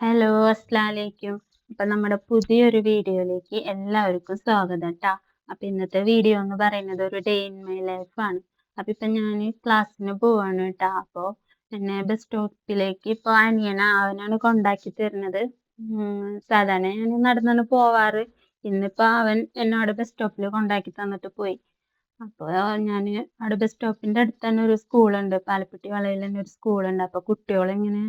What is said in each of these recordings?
Hello അസ്ലാലേക്കും അപ്പൊ നമ്മുടെ പുതിയൊരു വീഡിയോയിലേക്ക് എല്ലാവർക്കും സ്വാഗതം ട്ടാ. അപ്പൊ ഇന്നത്തെ വീഡിയോ എന്ന് പറയുന്നത് ഒരു ഡേ ഇൻ മൈ ലൈഫ് ആണ്. അപ്പൊ ഇപ്പൊ ഞാൻ ക്ലാസ്സിന് പോവാണ് കേട്ടാ അപ്പൊ എന്നെ ബസ് സ്റ്റോപ്പിലേക്ക് ഇപ്പൊ അനിയന അവനാണ് കൊണ്ടാക്കി തരുന്നത്. സാധാരണ ഞാൻ നടന്നാണ് പോവാറ്. ഇന്നിപ്പോ അവൻ എന്നോട് ബസ് സ്റ്റോപ്പിൽ കൊണ്ടാക്കി തന്നിട്ട് പോയി. അപ്പോൾ ഞാൻ അവിടെ ബസ് സ്റ്റോപ്പിന്റെ അടുത്ത് തന്നെ ഒരു സ്കൂളുണ്ട് പാലപ്പെട്ടി വളയിൽ തന്നെ ഒരു സ്കൂളുണ്ട് അപ്പൊ കുട്ടികളിങ്ങനെ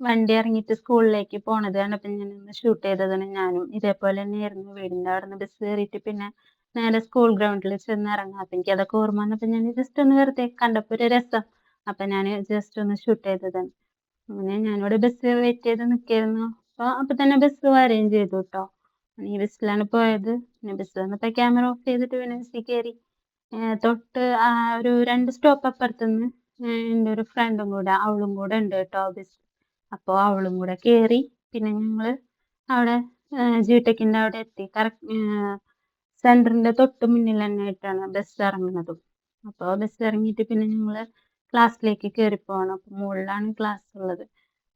വണ്ടി ഇറങ്ങിയിട്ട് സ്കൂളിലേക്ക് പോണത് കണ്ടപ്പോൾ ഞാൻ ഒന്ന് ഷൂട്ട് ചെയ്തതാണ് ഞാനും. ഇതേപോലെ തന്നെയായിരുന്നു വീടിന്റെ അവിടെ നിന്ന് ബസ് കയറിയിട്ട് പിന്നെ നേരെ സ്കൂൾ ഗ്രൗണ്ടിൽ ചെന്ന് ഇറങ്ങാം. അപ്പം എനിക്ക് അതൊക്കെ ഓർമ്മ വന്നപ്പോൾ ഞാൻ ജസ്റ്റ് ഒന്ന് വെറുതെ കണ്ടപ്പോൾ ഒരു രസം. അപ്പം ഞാൻ ജസ്റ്റ് ഒന്ന് ഷൂട്ട് ചെയ്തതാണ്. അങ്ങനെ ഞാനിവിടെ ബസ് വെയിറ്റ് ചെയ്ത് നിൽക്കായിരുന്നു. അപ്പോൾ അപ്പം തന്നെ ബസ് അറേഞ്ച് ചെയ്തു കേട്ടോ ഈ ബസ്സിലാണ് പോയത്. പിന്നെ ബസ് വന്നപ്പോൾ ക്യാമറ ഓഫ് ചെയ്തിട്ട് പിന്നെ ബസ്സിൽ കയറി തൊട്ട് ഒരു രണ്ട് സ്റ്റോപ്പ് അപ്പുറത്തുനിന്ന് എന്റെ ഒരു ഫ്രണ്ടും കൂടെ അവളും കൂടെ ഉണ്ട് കേട്ടോ ബസ് അപ്പോൾ അവളും കൂടെ കയറി പിന്നെ ഞങ്ങൾ അവിടെ ജിടെക്കിന്റെ അവിടെ എത്തി. കറക്റ്റ് സെന്ററിന്റെ തൊട്ട് മുന്നിൽ തന്നെ ആയിട്ടാണ് ബസ് ഇറങ്ങുന്നതും. അപ്പോൾ ബസ് ഇറങ്ങിയിട്ട് പിന്നെ ഞങ്ങൾ ക്ലാസ്സിലേക്ക് കയറി പോകണം. അപ്പോൾ മുകളിലാണ് ക്ലാസ് ഉള്ളത്.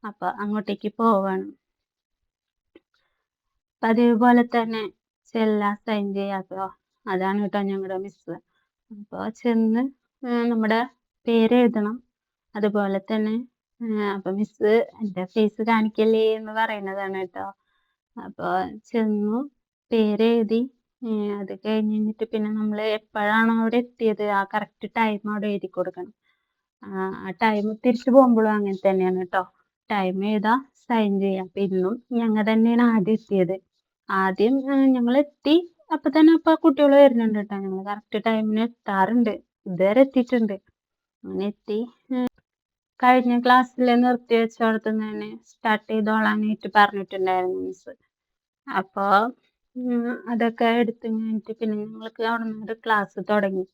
അപ്പോൾ അങ്ങോട്ടേക്ക് പോവാണ്. അതേപോലെ തന്നെ ചെല്ലാ സൈൻ ചെയ്യാത്തോ അതാണ് കേട്ടോ ഞങ്ങളുടെ മിസ്സ് അപ്പോൾ ചെന്ന് നമ്മുടെ പേര് എഴുതണം അതുപോലെ തന്നെ അപ്പം മിസ് എന്റെ ഫീസ് കാണിക്കല്ലേ എന്ന് പറയുന്നതാണ് കേട്ടോ. അപ്പൊ ചെന്നു പേര് എഴുതി ഏ, അത് കഴിഞ്ഞ് കഴിഞ്ഞിട്ട് പിന്നെ നമ്മൾ എപ്പോഴാണോ അവിടെ എത്തിയത് ആ കറക്റ്റ് ടൈം അവിടെ എഴുതി കൊടുക്കണം. ആ ടൈം തിരിച്ചു പോകുമ്പോഴും അങ്ങനെ തന്നെയാണ് കേട്ടോ. ടൈം എഴുതാ സൈൻ ചെയ്യാം. അപ്പൊ ഇന്നും ഞങ്ങൾ തന്നെയാണ് ആദ്യം എത്തിയത്. ആദ്യം ഞങ്ങൾ എത്തി. അപ്പൊ തന്നെ അപ്പൊ കുട്ടികൾ വരുന്നുണ്ട് കേട്ടോ. ഞങ്ങൾ കറക്റ്റ് ടൈമിന് എത്താറുണ്ട്. ഇതുവരെ എത്തിയിട്ടുണ്ട്. അങ്ങനെ എത്തി. കഴിഞ്ഞ ക്ലാസ്സിൽ നിർത്തി വെച്ചോടത്ത് തന്നെ സ്റ്റാർട്ട് ചെയ്തോളാനായിട്ട് പറഞ്ഞിട്ടുണ്ടായിരുന്നു മിസ് അപ്പോൾ അതൊക്കെ എടുത്ത് കഴിഞ്ഞിട്ട് പിന്നെ ഞങ്ങൾക്ക് അവിടെ നിന്ന് ക്ലാസ് തുടങ്ങി.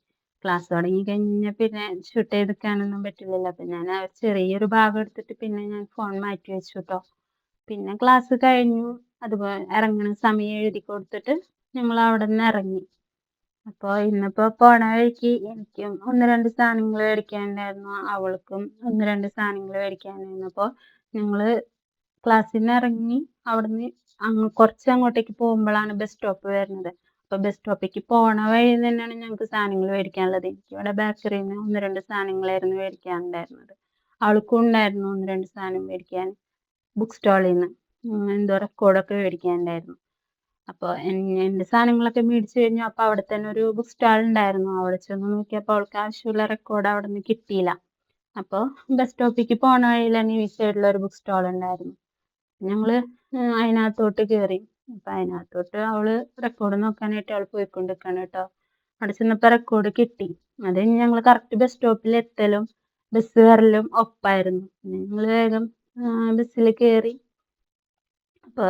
ക്ലാസ് തുടങ്ങി കഴിഞ്ഞാൽ പിന്നെ ഷൂട്ട് ചെയ്തെടുക്കാനൊന്നും പറ്റില്ലല്ലോ. അപ്പം ഞാൻ ചെറിയൊരു ഭാഗം എടുത്തിട്ട് പിന്നെ ഞാൻ ഫോൺ മാറ്റി വെച്ചു കേട്ടോ പിന്നെ ക്ലാസ് കഴിഞ്ഞു. അതുപോലെ ഇറങ്ങണ സമയം എഴുതി കൊടുത്തിട്ട് ഞങ്ങൾ അവിടെ നിന്ന് ഇറങ്ങി. അപ്പോൾ ഇന്നിപ്പോൾ പോണ വഴിക്ക് എനിക്കും ഒന്ന് രണ്ട് സാധനങ്ങൾ മേടിക്കാനുണ്ടായിരുന്നു അവൾക്കും ഒന്ന് രണ്ട് സാധനങ്ങൾ മേടിക്കാനുണ്ടായിരുന്നു. അപ്പോൾ ഞങ്ങൾ ക്ലാസ്സിൽ നിന്ന് ഇറങ്ങി അവിടുന്ന് അങ്ങ് കുറച്ച് അങ്ങോട്ടേക്ക് പോകുമ്പോഴാണ് ബസ് സ്റ്റോപ്പ് വരുന്നത്. അപ്പോൾ ബസ് സ്റ്റോപ്പിലേക്ക് പോണ വഴി തന്നെയാണ് ഞങ്ങൾക്ക് സാധനങ്ങൾ മേടിക്കാനുള്ളത്. എനിക്ക് ഇവിടെ ബേക്കറിയിൽ നിന്ന് ഒന്ന് രണ്ട് സാധനങ്ങളായിരുന്നു മേടിക്കാനുണ്ടായിരുന്നത്. അവൾക്കും ഉണ്ടായിരുന്നു ഒന്ന് രണ്ട് സാധനം മേടിക്കാൻ. ബുക്ക് സ്റ്റാളിൽ നിന്ന് എന്തോ റെക്കോർഡൊക്കെ മേടിക്കാനുണ്ടായിരുന്നു. അപ്പോൾ എന്റെ സാധനങ്ങളൊക്കെ മേടിച്ചു കഴിഞ്ഞു. അപ്പോൾ അവിടെ തന്നെ ഒരു ബുക്ക് സ്റ്റാൾ ഉണ്ടായിരുന്നു. അവിടെ ചെന്ന് നോക്കിയപ്പോൾ അവൾക്ക് ആവശ്യമുള്ള റെക്കോർഡ് അവിടെ നിന്ന് കിട്ടിയില്ല അപ്പോൾ ബസ് സ്റ്റോപ്പിക്ക് പോണ വഴിയിൽ തന്നെ ഈ ഒരു ബുക്ക് സ്റ്റാൾ ഉണ്ടായിരുന്നു ഞങ്ങൾ അതിനകത്തോട്ട് കയറി അപ്പം അതിനകത്തോട്ട് അവൾ റെക്കോർഡ് നോക്കാനായിട്ട് അവൾ പോയിക്കൊണ്ടിരിക്കണം കേട്ടോ. അവിടെ ചെന്നപ്പോൾ റെക്കോർഡ് കിട്ടി. അത് ഞങ്ങൾ കറക്റ്റ് ബസ് സ്റ്റോപ്പിൽ എത്തലും ബസ് കയറലും ഒപ്പായിരുന്നു. ഞങ്ങൾ വേഗം ബസ്സിൽ കയറി അപ്പോൾ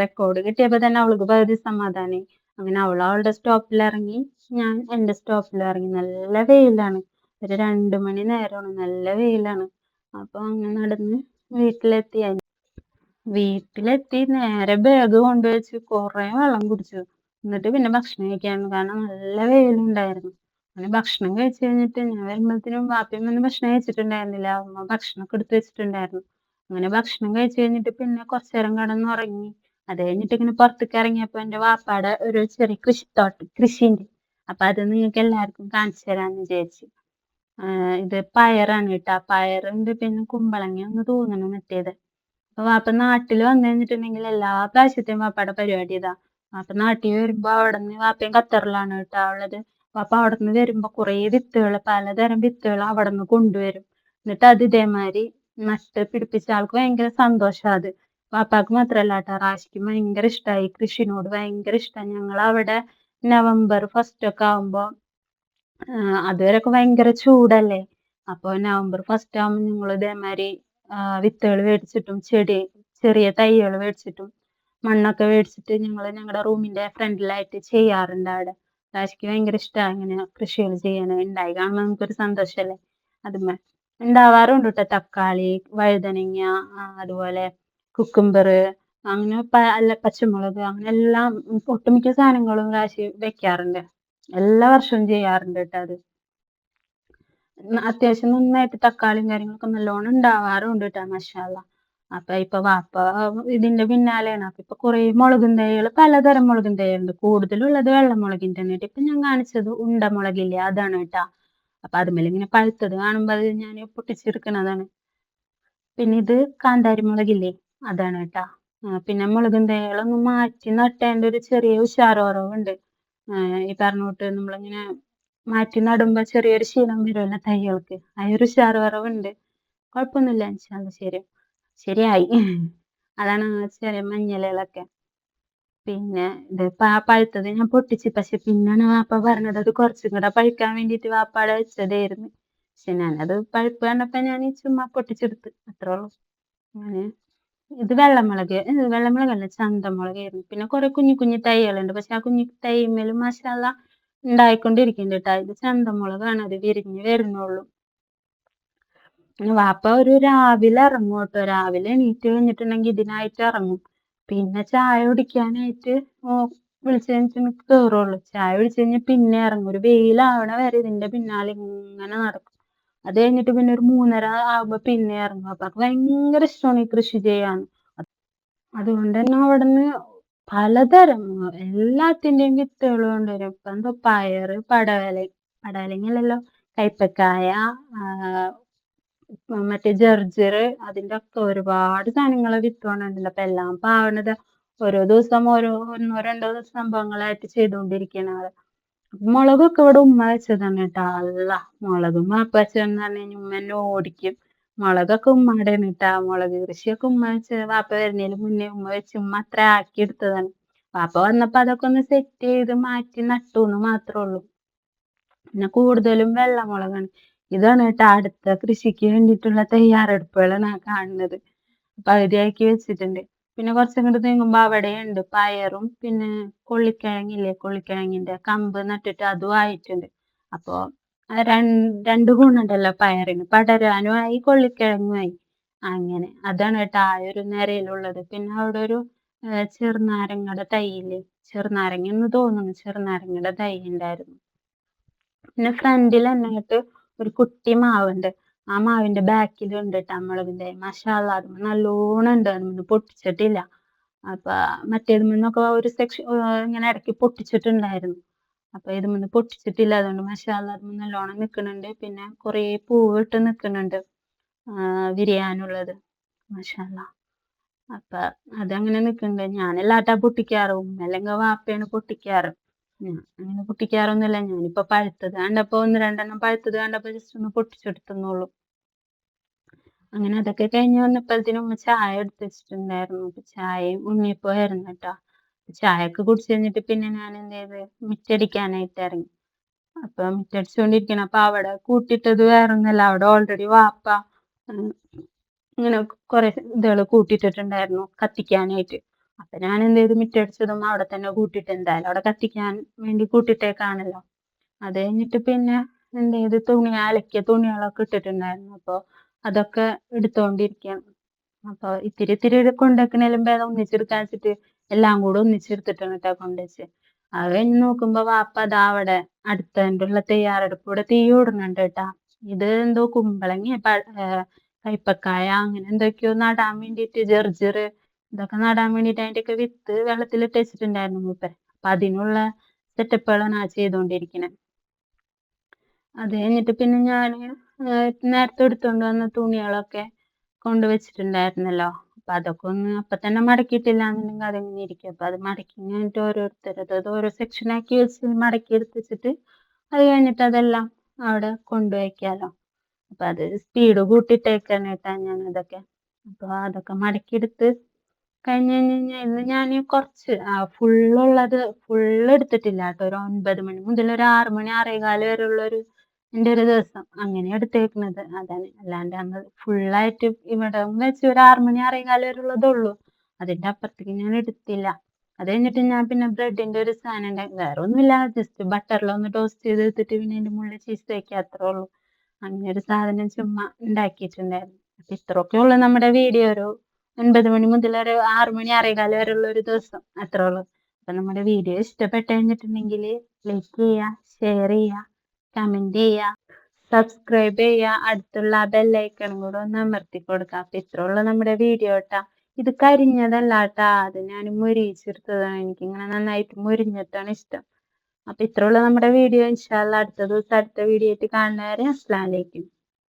റെക്കോർഡ് കിട്ടിയപ്പോൾ തന്നെ അവൾക്ക് പകുതി സമാധാനമായി അങ്ങനെ അവൾ അവളുടെ സ്റ്റോപ്പിൽ ഇറങ്ങി. ഞാൻ എന്റെ സ്റ്റോപ്പിൽ ഇറങ്ങി. നല്ല വെയിലാണ്. ഒരു രണ്ട് മണി നേരമാണ്. നല്ല വെയിലാണ്. അപ്പോൾ അങ്ങനെ നടന്ന് വീട്ടിലെത്തി. വീട്ടിലെത്തി. നേരെ ബാഗ് കൊണ്ടുവച്ച് കുറേ വെള്ളം കുടിച്ചു. എന്നിട്ട് പിന്നെ ഭക്ഷണം കഴിക്കാൻ കാരണം നല്ല വെയിലുണ്ടായിരുന്നു. അങ്ങനെ ഭക്ഷണം കഴിച്ചു കഴിഞ്ഞിട്ട് ഞാൻ വരുമ്പോഴത്തേനും വാപ്പയും വന്ന് ഭക്ഷണം കഴിച്ചിട്ടുണ്ടായിരുന്നില്ല. അമ്മ ഭക്ഷണമൊക്കെ എടുത്ത് വെച്ചിട്ടുണ്ടായിരുന്നു. അങ്ങനെ ഭക്ഷണം കഴിച്ചു കഴിഞ്ഞിട്ട് പിന്നെ കുറച്ചു നേരം കിടന്നുറങ്ങി. അത് കഴിഞ്ഞിട്ട് ഇങ്ങനെ പുറത്തേക്ക് ഇറങ്ങിയപ്പോൾ എന്റെ വാപ്പാടെ ഒരു ചെറിയ കൃഷിത്തോട്ടം കൃഷിയുണ്ട്. അപ്പം അത് നിങ്ങൾക്ക് എല്ലാവർക്കും കാണിച്ചു തരാമെന്ന് വിചാരിച്ചു. ഇത് പയറാണ് കേട്ടോ. പയറുണ്ട് പിന്നെ കുമ്പളങ്ങ ഒന്ന് തോന്നണം മറ്റേത്. അപ്പൊ വാപ്പ നാട്ടിൽ വന്നു കഴിഞ്ഞിട്ടുണ്ടെങ്കിൽ എല്ലാ പ്രാവശ്യത്തെയും വാപ്പയുടെ പരിപാടി ഇതാ. വാപ്പ നാട്ടിൽ വരുമ്പോ അവിടെ നിന്ന് വാപ്പയും ഖത്തറിലാണ് കേട്ടോ ഉള്ളത്. വാപ്പ അവിടെ നിന്ന് വരുമ്പോ കുറേ വിത്തുകൾ പലതരം വിത്തുകൾ അവിടെ നിന്ന് കൊണ്ടുവരും. എന്നിട്ട് അത് ഇതേമാതിരി നട്ട് പിടിപ്പിച്ച ആൾക്ക് ഭയങ്കര സന്തോഷം അത്. വാപ്പാക്ക് മാത്രല്ല കേട്ടോ റാഷിക്ക് ഭയങ്കര ഇഷ്ടമായി കൃഷിനോട് ഭയങ്കര ഇഷ്ടമാണ് ഞങ്ങൾ അവിടെ നവംബർ ഫസ്റ്റ് ഒക്കെ ആവുമ്പോ ആഹ് അതുവരെയൊക്കെ ഭയങ്കര ചൂടല്ലേ? അപ്പോൾ നവംബർ ഫസ്റ്റ് ആകുമ്പോൾ ഞങ്ങൾ ഇതേമാതിരി വിത്തുകൾ മേടിച്ചിട്ടും ചെടി ചെറിയ തൈകൾ മേടിച്ചിട്ടും മണ്ണൊക്കെ മേടിച്ചിട്ട് ഞങ്ങൾ ഞങ്ങളുടെ റൂമിന്റെ ഫ്രണ്ടിലായിട്ട് ചെയ്യാറുണ്ട് അവിടെ. രാശിക്ക് ഭയങ്കര ഇഷ്ടമാണ് ഇങ്ങനെ കൃഷികൾ ചെയ്യാൻ. ഉണ്ടായി കാണുമ്പോൾ നമുക്കൊരു സന്തോഷമല്ലേ അതുമേ ഉണ്ടാവാറുണ്ട് കേട്ടോ തക്കാളി വഴുതനങ്ങ അതുപോലെ കുക്കുംബർ അങ്ങനെ അല്ല പച്ചമുളക് അങ്ങനെ എല്ലാം ഒട്ടുമിക്ക സാധനങ്ങളും കാശി വെക്കാറുണ്ട്. എല്ലാ വർഷവും ചെയ്യാറുണ്ട് കേട്ടോ അത്. അത്യാവശ്യം നന്നായിട്ട് തക്കാളിയും കാര്യങ്ങളൊക്കെ നല്ലോണം ഉണ്ടാവാറുണ്ട് കേട്ടോ മഷാല അപ്പൊ ഇപ്പൊ വാപ്പ ഇതിന്റെ പിന്നാലെയാണ്. അപ്പൊ ഇപ്പൊ കുറെ മുളകും തൈകൾ പലതരം മുളകും തൈകളുണ്ട്. കൂടുതലുള്ളത് വെള്ളമുളകിന്റെ തന്നെ ഇപ്പൊ ഞാൻ കാണിച്ചത് ഉണ്ടമുളകില്ലേ അതാണ് കേട്ടാ അപ്പൊ അതുമേൽ ഇങ്ങനെ പഴുത്തത് കാണുമ്പോ അത് ഞാൻ പൊട്ടിച്ചെടുക്കണതാണ്. പിന്നെ ഇത് കാന്താരി മുളകില്ലേ അതാണ് കേട്ടാ പിന്നെ മുളകും തൈകളൊന്ന് മാറ്റി നട്ടേന്റെ ഒരു ചെറിയ ഉഷാറോറവുണ്ട് ഈ പറഞ്ഞോട്ട് നമ്മളിങ്ങനെ മാറ്റി നടുമ്പോ ചെറിയൊരു ശീലം വരുമല്ലോ തൈകൾക്ക്. ആ ഒരു ഉഷാറുറവുണ്ട് കുഴപ്പമൊന്നുമില്ല ഇൻഷാല്ല ശരി. ശരിയായി. അതാണ് ചെറിയ മഞ്ഞളുകളൊക്കെ. പിന്നെ ഇത് പാ പഴുത്തത് ഞാൻ പൊട്ടിച്ച്. പക്ഷെ പിന്നാണ് വാപ്പ പറഞ്ഞത് അത് കുറച്ചും കൂടെ പഴുക്കാൻ വേണ്ടിട്ട് വാപ്പാടെ വെച്ചതായിരുന്നു. പക്ഷെ ഞാനത് പഴുപ്പ് കണ്ടപ്പോ ഞാൻ ചുമ്മാ പൊട്ടിച്ചെടുത്ത്. അത്രേ ഉള്ളൂ. അങ്ങനെ ഇത് വെള്ളമുളക് ഇത് വെള്ളമുളകല്ല ചന്തമുളകായിരുന്നു പിന്നെ കുറെ കുഞ്ഞു കുഞ്ഞു തൈകളുണ്ട്. പക്ഷെ ആ കുഞ്ഞു തൈമേലും മസാല ഉണ്ടായിക്കൊണ്ടിരിക്കുന്നുണ്ട് കേട്ടോ ഇത് ചന്തമുളകാണ് അത് വിരിഞ്ഞ് വരുന്നുള്ളൂ. പിന്നെ വാപ്പ ഒരു രാവിലെ ഇറങ്ങും കേട്ടോ രാവിലെ എണീറ്റ് കഴിഞ്ഞിട്ടുണ്ടെങ്കിൽ ഇതിനായിട്ട് ഇറങ്ങും. പിന്നെ ചായ കുടിക്കാനായിട്ട് വിളിച്ചു കഴിഞ്ഞിട്ട് കയറുള്ളൂ ചായ കുടിച്ചു കഴിഞ്ഞാൽ പിന്നെ ഇറങ്ങും. ഒരു വെയിലാവണ വരെ ഇതിന്റെ പിന്നാലെ ഇങ്ങനെ നടക്കും. അത് കഴിഞ്ഞിട്ട് പിന്നെ ഒരു മൂന്നര ആകുമ്പോ പിന്നെ ഇറങ്ങും. അപ്പൊ ഭയങ്കര ഇഷ്ടമാണ് ഈ കൃഷി ചെയ്യാൻ. അതുകൊണ്ട് തന്നെ അവിടുന്ന് പലതരം എല്ലാത്തിന്റെയും വിത്തുകളും കൊണ്ടുവരും. ഇപ്പൊ എന്തോ പയറ് പടവല പടവലങ്ങല്ലല്ലോ കൈപ്പക്കായ മറ്റേ ജർജറ് അതിന്റെ ഒക്കെ ഒരുപാട് സാധനങ്ങൾ വിത്ത് കൊണ്ടുണ്ടല്ലോ അപ്പൊ എല്ലാം പാവണത് ഓരോ ദിവസം ഓരോ ഒന്നോ രണ്ടോ സംഭവങ്ങളായിട്ട് ചെയ്തുകൊണ്ടിരിക്കണത് മുളകൊക്കെ ഇവിടെ ഉമ്മ വെച്ചതാണ് കേട്ടോ. അല്ല മുളകും അപ്പ വെച്ചതെന്ന് പറഞ്ഞു ഉമ്മ എന്നെ ഓടിക്കും. മുളകൊക്കെ ഉമ്മയുടെ കേട്ടാ. മുളക് കൃഷിയൊക്കെ ഉമ്മ വെച്ച് വാപ്പ വരുന്നതിന് മുന്നേ ഉമ്മ വെച്ച് ഉമ്മ അത്ര ആക്കി എടുത്തതാണ്. വാപ്പ വന്നപ്പോ അതൊക്കെ ഒന്ന് സെറ്റ് ചെയ്ത് മാറ്റി നട്ടു എന്ന് മാത്രമേ ഉള്ളൂ. പിന്നെ കൂടുതലും വെള്ളമുളകാണ്. ഇതാണ് കേട്ടോ അടുത്ത കൃഷിക്ക് വേണ്ടിയിട്ടുള്ള തയ്യാറെടുപ്പുകളാണ് കാണുന്നത്. പകുതിയാക്കി വെച്ചിട്ടുണ്ട്. പിന്നെ കുറച്ചും നീങ്ങുമ്പോ അവിടെയുണ്ട് പയറും പിന്നെ കൊള്ളിക്കിഴങ്ങില്ലേ കൊള്ളിക്കിഴങ്ങിന്റെ കമ്പ് നട്ടിട്ട് അതും ആയിട്ടുണ്ട്. അപ്പോ ആ രണ്ട് ഗുണുണ്ടല്ലോ പയറിന്. പടരാനും ആയി കൊള്ളിക്കിഴങ്ങും ആയി. അങ്ങനെ. അതാണ് കേട്ടോ ആ ഒരു നിരയിലുള്ളത്. പിന്നെ അവിടെ ഒരു ചെറുനാരങ്ങയുടെ തൈയില്ലേ? ചെറുനാരങ്ങ എന്ന് തോന്നുന്നു. ചെറുനാരങ്ങയുടെ തൈ ഉണ്ടായിരുന്നു. പിന്നെ ഫ്രണ്ടിൽ തന്നെ ഒരു കുട്ടി മാവുണ്ട്. ആ മാവിന്റെ ട്ടാ മുളകിന്റെ മഷാല അത് നല്ലോണം ഉണ്ട് അതിന് പൊട്ടിച്ചിട്ടില്ല. അപ്പൊ മറ്റേത് നിന്നൊക്കെ ഒരു സെക്ഷൻ ഇങ്ങനെ ഇടയ്ക്ക് പൊട്ടിച്ചിട്ടുണ്ടായിരുന്നു. അപ്പൊ ഇത് മുന്ന് പൊട്ടിച്ചിട്ടില്ല. അതുകൊണ്ട് മഷാല അത് നല്ലോണം നിൽക്കുന്നുണ്ട് പിന്നെ കുറേ പൂവ് ഇട്ട് നിൽക്കുന്നുണ്ട് വിരിയാനുള്ളത്. മഷാല അപ്പൊ അതങ്ങനെ നിൽക്കുന്നുണ്ട് ഞാനല്ലാട്ടാ പൊട്ടിക്കാറ്. ഉമ്മ അല്ലെങ്കിൽ വാപ്പയാണ് പൊട്ടിക്കാറ്. ഞാൻ അങ്ങനെ പൊട്ടിക്കാറൊന്നുമില്ല. ഞാനിപ്പോ പഴുത്തത് കണ്ടപ്പോ ഒന്ന് രണ്ടെണ്ണം പഴുത്തത് കണ്ടപ്പോ ജസ്റ്റ് ഒന്ന് പൊട്ടിച്ചെടുത്തുന്നുള്ളൂ അങ്ങനെ അതൊക്കെ കഴിഞ്ഞ് വന്നപ്പോഴത്തേനും ഉമ്മ ചായ എടുത്ത് വെച്ചിട്ടുണ്ടായിരുന്നു. അപ്പൊ ചായയും ഉണ്ണിയപ്പമായിരുന്നു കേട്ടോ. ചായ ഒക്കെ കുടിച്ച് കഴിഞ്ഞിട്ട് പിന്നെ ഞാൻ എന്ത് ചെയ്ത്? മിറ്റടിക്കാനായിട്ട് ഇറങ്ങി. അപ്പൊ മിറ്റടിച്ചുകൊണ്ടിരിക്കണം അപ്പൊ അവിടെ കൂട്ടിട്ടത് വേറെ ഒന്നല്ല അവിടെ ഓൾറെഡി വാപ്പ ഇങ്ങനെ കുറെ ഇതുകൾ കൂട്ടിയിട്ടിട്ടുണ്ടായിരുന്നു കത്തിക്കാനായിട്ട്. അപ്പൊ ഞാൻ എന്ത് ചെയ്തു മിറ്റടിച്ചതും അവിടെ തന്നെ കൂട്ടിട്ട് എന്തായാലും അവിടെ കത്തിക്കാൻ വേണ്ടി കൂട്ടിട്ടേക്കാണല്ലോ. അത് കഴിഞ്ഞിട്ട് പിന്നെ എന്ത് ചെയ്ത് തുണി അലക്കിയ തുണികളൊക്കെ ഇട്ടിട്ടുണ്ടായിരുന്നു. അപ്പൊ അതൊക്കെ എടുത്തോണ്ടിരിക്കാം അപ്പൊ ഇത്തിരി ഇത്തിരി കൊണ്ടുവെക്കണേലും ഭേദം ഒന്നിച്ചെടുക്കാൻ വെച്ചിട്ട് എല്ലാം കൂടെ ഒന്നിച്ചെടുത്തിട്ടാണ് കേട്ടോ കൊണ്ടുവച്ച് അത് കഴിഞ്ഞ് നോക്കുമ്പോ വാപ്പ അതാ അവിടെ അടുത്തതിന്റെ തയ്യാറെടുപ്പ് ഇവിടെ തീ കേട്ടാ. ഇത് എന്തോ കുമ്പളങ്ങ കൈപ്പക്കായ അങ്ങനെ എന്തൊക്കെയോ നടാൻ വേണ്ടിയിട്ട് ജർജറ് ഇതൊക്കെ നടാൻ വേണ്ടിയിട്ട് അതിന്റെയൊക്കെ വിത്ത് വെള്ളത്തിലിട്ട് വെച്ചിട്ടുണ്ടായിരുന്നു മൂപ്പർ അപ്പൊ അതിനുള്ള സെറ്റപ്പുകളാണ് ആ ചെയ്തുകൊണ്ടിരിക്കുന്നത് അത് കഴിഞ്ഞിട്ട് പിന്നെ ഞാൻ നേരത്തെ എടുത്തുകൊണ്ട് വന്ന തുണികളൊക്കെ കൊണ്ടുവച്ചിട്ടുണ്ടായിരുന്നല്ലോ അപ്പൊ അതൊക്കെ ഒന്ന് അപ്പൊ തന്നെ മടക്കിയിട്ടില്ല എന്നുണ്ടെങ്കിൽ അതെങ്ങനെ ഇരിക്കും. അപ്പൊ അത് മടക്കി കഴിഞ്ഞിട്ട് ഓരോരുത്തരത് അത് ഓരോ സെക്ഷൻ ആക്കി വെച്ച് മടക്കി എടുത്ത് വെച്ചിട്ട് അത് കഴിഞ്ഞിട്ട് അതെല്ലാം അവിടെ കൊണ്ടുവയ്ക്കാലോ അപ്പൊ അത് സ്പീഡ് കൂട്ടിയിട്ടേക്കാണ് കേട്ടാ ഞാൻ അതൊക്കെ അപ്പൊ അതൊക്കെ മടക്കിയെടുത്ത് കഴിഞ്ഞ് കഴിഞ്ഞ് ഇന്ന് ഞാൻ കുറച്ച് ഫുള്ളുള്ളത് ഫുള്ള് എടുത്തിട്ടില്ല കേട്ടോ. ഒരു ഒൻപത് മണി മുതൽ ഒരു ആറ് മണി ആറേകാൽ വരെ ഒരു എന്റെ ഒരു ദിവസം അങ്ങനെ എടുത്തേക്കുന്നത് അതാണ്. അല്ലാണ്ട് അന്ന് ഫുള്ളായിട്ട് ഇവിടെ വെച്ച് ഒരു ആറ് മണി ആറേകാൽ വരെ ഉള്ളതേ ഉള്ളൂ. അതിന്റെ അപ്പുറത്തേക്ക് ഞാൻ എടുത്തില്ല. അത് കഴിഞ്ഞിട്ട് ഞാൻ പിന്നെ ബ്രെഡിന്റെ ഒരു സാധനം ഉണ്ടാക്കി വേറെ ഒന്നുമില്ല. ജസ്റ്റ് ബട്ടറിലൊന്ന് ടോസ്റ്റ് ചെയ്ത് എടുത്തിട്ട് പിന്നെ അതിന്റെ മുകളിൽ ചീസ് വയ്ക്കുക അത്രേ ഉള്ളൂ. അങ്ങനെ ഒരു സാധനം ചുമ്മാ ഉണ്ടാക്കിയിട്ടുണ്ടായിരുന്നു. അപ്പൊ ഇത്രയൊക്കെ ഉള്ളു നമ്മുടെ വീഡിയോ. ഒരു ഒൻപത് മണി മുതൽ ഒരു ആറു മണി ആറേകാൽ വരെ ഉള്ള ഒരു ദിവസം. അത്രേ ഉള്ളൂ. അപ്പൊ നമ്മുടെ വീഡിയോ ഇഷ്ടപ്പെട്ട് കഴിഞ്ഞിട്ടുണ്ടെങ്കിൽ ലൈക്ക് ചെയ്യുക ഷെയർ ചെയ്യുക കമന്റ് ചെയ്യുക സബ്സ്ക്രൈബ് ചെയ്യുക. അടുത്തുള്ള ബെല്ലൈക്കണും കൂടെ ഒന്ന് അമർത്തി കൊടുക്കുക. അപ്പൊ ഇത്ര ഉള്ള നമ്മുടെ വീഡിയോ കേട്ടാ ഇത് കരിഞ്ഞതല്ല കേട്ടാ അത് ഞാൻ മുരിയിച്ചെടുത്തതാണ്. എനിക്കിങ്ങനെ നന്നായിട്ട് മുരിഞ്ഞിട്ടാണ് ഇഷ്ടം. അപ്പൊ ഇത്ര ഇത്രയുള്ള നമ്മുടെ വീഡിയോ ഇൻഷാല്ല അടുത്ത ദിവസം അടുത്ത വീഡിയോ ആയിട്ട് കാണുന്നവരെ അസ്സലാമലൈക്കും